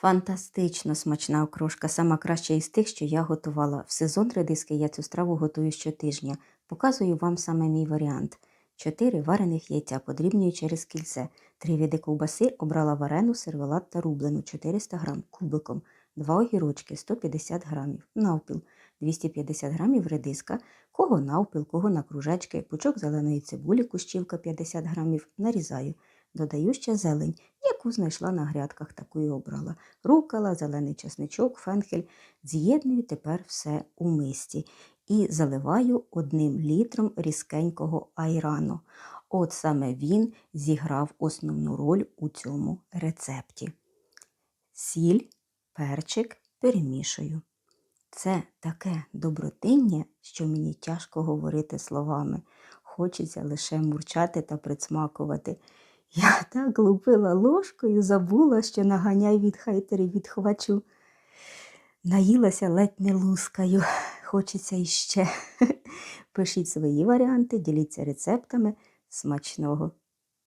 Фантастично смачна окрошка, сама краща із тих, що я готувала. В сезон редиски я цю страву готую щотижня. Показую вам саме мій варіант. 4 варених яйця подрібнюю через кільце. 3 види ковбаси обрала варену, сервелат та рублену 400 грам кубиком. 2 огірочки 150 грамів, навпіл 250 грамів редиска, кого навпіл, кого на кружечки, пучок зеленої цибулі, кущівка 50 грамів, нарізаю. Додаю ще зелень, яку знайшла на грядках, таку і обрала. Рукала, зелений чесничок, фенхель. З'єдную тепер все у мисці і заливаю одним літром різкенького айрану. От саме він зіграв основну роль у цьому рецепті. Сіль, перчик перемішую. Це таке добротиння, що мені тяжко говорити словами. Хочеться лише мурчати та присмакувати. Я так лупила ложкою, забула, що наганяй від хайтерів відхвачу. Наїлася ледь не лускаю. Хочеться іще. Пишіть свої варіанти, діліться рецептами. Смачного!